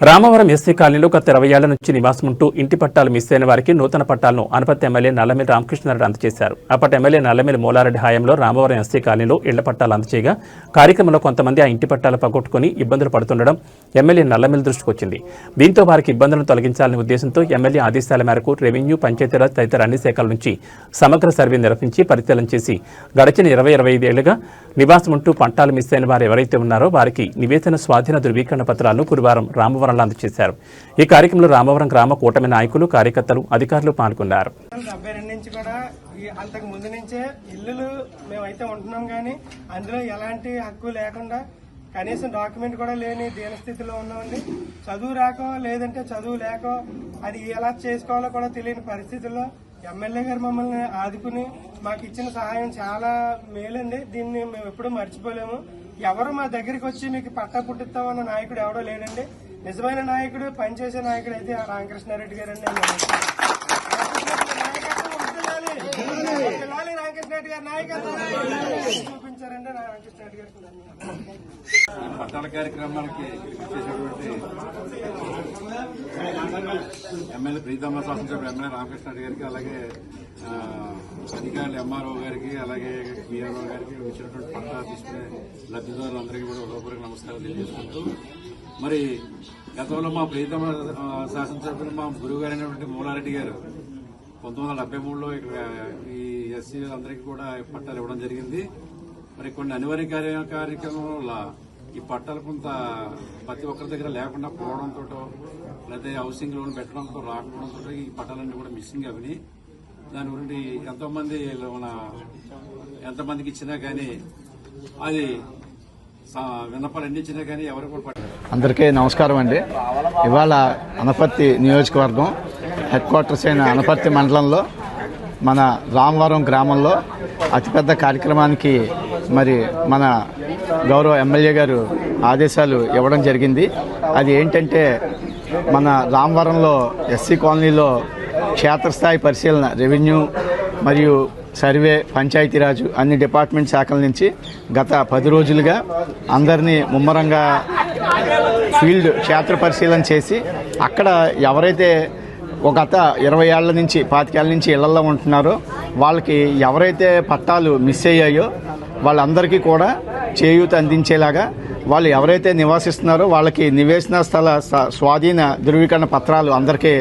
Ramavaram SC కాలనీలో గత ఇరవై ఏళ్ళ నుంచి నివాసం ఉంటూ ఇంటి పట్టాలు మిస్ అయిన వారికి నూతన పట్టాలను అనపతి ఎమ్మెల్యే నల్లమేలి రామకృష్ణారెడ్డి అందజేశారు. అప్పటి ఎమ్మెల్యే నల్లమేలి మూలారెడ్డి హయాంలో రామవరం ఎస్సీ కాలనీలో ఇళ్ళ పట్టాలు అందజేయగా కార్యక్రమంలో కొంతమంది ఆ ఇంటి పట్టాలు పగొట్టుకుని ఇబ్బందులు పడుతుండడం ఎమ్మెల్యే నల్లమేలి దృష్టికి వచ్చింది. దీంతో వారికి ఇబ్బందులను తొలగించాలనే ఉద్దేశంతో ఎమ్మెల్యే ఆదేశాల మేరకు రెవెన్యూ పంచాయతీరాజ్ తదితర అన్ని శాఖల నుంచి సమగ్ర సర్వే నిర్వహించి పరిశీలన చేసి గడిచిన ఇరవై ఇరవై ఐదేళ్ళుగా నివాసం ఉంటూ పంటాలు మిస్ అయిన వారు ఎవరైతే ఉన్నారో వారికి నివేదన స్వాధీన ధృవీకరణ పత్రాలను గురువారం రామవరం రామవరంలో అందజేశారు ఈ కార్యక్రమంలో రామవరం గ్రామ కూటమి నాయకులు కార్యకర్తలు అధికారులు పాల్గొన్నారు. డెబ్బై రెండు నుంచి కూడా అంతకు ముందు నుంచే ఇల్లులు మేమైతే ఉంటున్నాం కానీ అందులో ఎలాంటి హక్కు లేకుండా కనీసం డాక్యుమెంట్ కూడా లేని దీనస్థితిలో ఉన్నామండి. చదువు రాకో లేదంటే చదువు లేకో అది ఎలా చేసుకోవాలో కూడా తెలియని పరిస్థితుల్లో ఎమ్మెల్యే గారు మమ్మల్ని ఆదుకుని మాకు ఇచ్చిన సహాయం చాలా మేలండి. దీన్ని మేము ఎప్పుడూ మర్చిపోలేము. ఎవరు మా దగ్గరికి వచ్చి మీకు పట్టా పుట్టిస్తామన్న నాయకుడు ఎవడో లేడండి. నిజమైన నాయకుడు పనిచేసే నాయకుడు అయితే ఆ రామకృష్ణారెడ్డి గారండి. అండి రామకృష్ణారెడ్డి గారి నాయకత్వం పట్టాల కార్యక్రమానికి చేసేటువంటి ఎమ్మెల్యే ప్రీతమ్మ శాసనసభ్యులు ఎమ్మెల్యే రామకృష్ణ గారికి అలాగే అధికారులు ఎంఆర్ఓ గారికి అలాగే బిఆర్ఓ గారికి వచ్చినటువంటి పట్టా తీసుకునే లబ్ధిదారులందరికీ కూడా హృదయపూర్వక నమస్కారం తెలియజేసుకుంటూ మరి గతంలో మా ప్రీతమ శాసనసభ్యులు మా గురువు గారైనటువంటి మూలారెడ్డి గారు పంతొమ్మిది వందల డెబ్బై మూడులో ఇక్కడ ఈ ఎస్సీ అందరికీ కూడా పట్టాలు ఇవ్వడం జరిగింది. మరి కొన్ని అనివార్య కార్య ఈ పట్టాలు కొంత ప్రతి ఒక్కరి దగ్గర లేకుండా పోవడంతో లేదా హౌసింగ్ లోన్ పెట్టడంతో రాకపోవడంతో ఈ పట్టాలన్నీ కూడా మిస్సింగ్ అవి దాని గురించి ఎంతో మంది మన ఎంతమందికి ఇచ్చినా కానీ అది స- ఇచ్చినా కానీ ఎవరు కూడా పట్ట- అందరికీ నమస్కారం అండి. ఇవాళ అనపర్తి నియోజకవర్గం హెడ్ క్వార్టర్స్ అయిన అనపర్తి మండలంలో మన రామవరం గ్రామంలో అతిపెద్ద కార్యక్రమానికి మరి మన గౌరవ ఎమ్మెల్యే గారు ఆదేశాలు ఇవ్వడం జరిగింది. అది ఏంటంటే మన రామవరంలో ఎస్సీ కాలనీలో క్షేత్రస్థాయి పరిశీలన రెవెన్యూ మరియు సర్వే పంచాయతీరాజు అన్ని డిపార్ట్మెంట్ శాఖల నుంచి గత పది రోజులుగా అందరినీ ముమ్మరంగా ఫీల్డ్ క్షేత్ర పరిశీలన చేసి అక్కడ ఎవరైతే ఒక గత ఇరవై ఏళ్ళ నుంచి పాతికేళ్ళ నుంచి ఇళ్ళలో ఉంటున్నారో వాళ్ళకి ఎవరైతే పట్టాలు మిస్ అయ్యాయో వాళ్ళందరికీ కూడా చేయూత అందించేలాగా వాళ్ళు ఎవరైతే నివాసిస్తున్నారో వాళ్ళకి నివేశన స్థల స్వాధీన ధృవీకరణ పత్రాలు అందరికీ